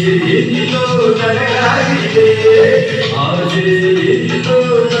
तो आज तो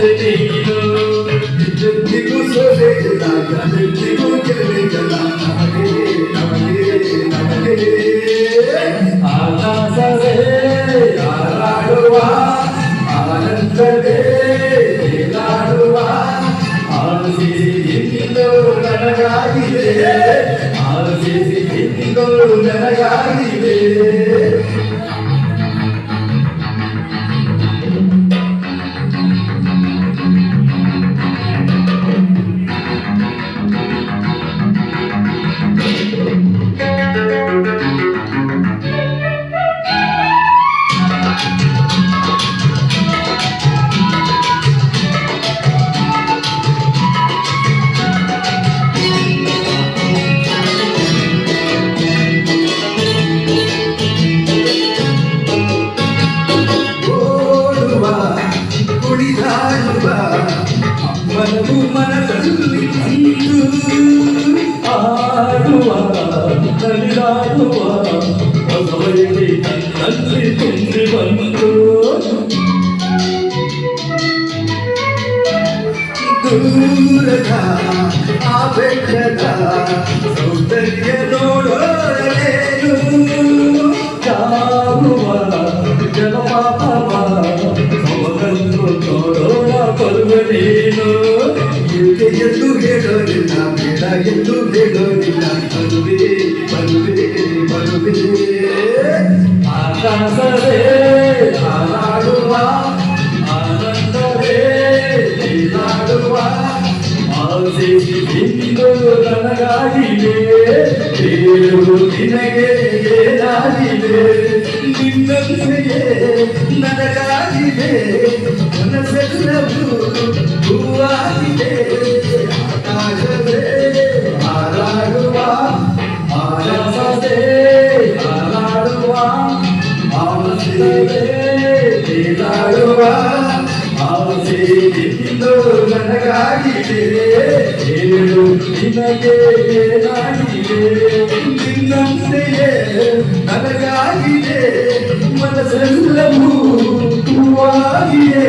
ನೀನು ಎಂದಿಗೂ ಸೋಲೆಯಿಲ್ಲ ಎಂದಿಗೂ ಗೆಲುವಿಲ್ಲ ನಮಗೆ ನಮಗೆ ನಮಗೆ ಆಕಾಶವೇ ಹಾರಾಡುವ ಆನಂದವೇ ತೇಲಾಡುವ ಆಶಿಸಿ ಇಂದು ನನಗಾಗಿದೆ ಮನದಲ್ಲಿ ಅಂದು ಆಡುವ ನಲಿದಾಡುವ ಹೊಸವೈರಿ ಎಂದು ಹೇಳೋರಿಲ್ಲ ಬರುವೆ ಬರುವೆ ಬರುವೆ. ಆಕಾಶವೇ ಹಾರಾಡುವ ಆನಂದವೇ ನೀನಾಡುವ ಆಸೆ ಇಂದು ನನಗಾಗಿದೆ ದೇವರು ನಿನಗೆ ಏನಾಗಿದೆ? ನಿನ್ನೊಂದಿಗೆ ನನಗಾಗಿದೆ ಮನಸ್ಸೆಲ್ಲವೂ ಹಾರಾಡುವ ಆಸೆವೇ ನೀನಾಡುವ ಆಸೆ ನನಗಾಗಿದೆ. ದೇವರು ನಿನಗೆ ಏನಾಗಿದೆ? ನಿನ್ನಂತೆಯೇ ನನಗಾಗಿದೆ. ಮನಸ್ಸೆಲ್ಲವೂ ಹೂವಾಗಿದೆ.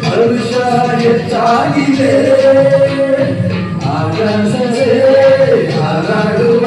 ಹರುಷ ಹೆಚ್ಚಾಗಿದೆ. ಆಕಾಶವೇ ಹಾರಾಡುವ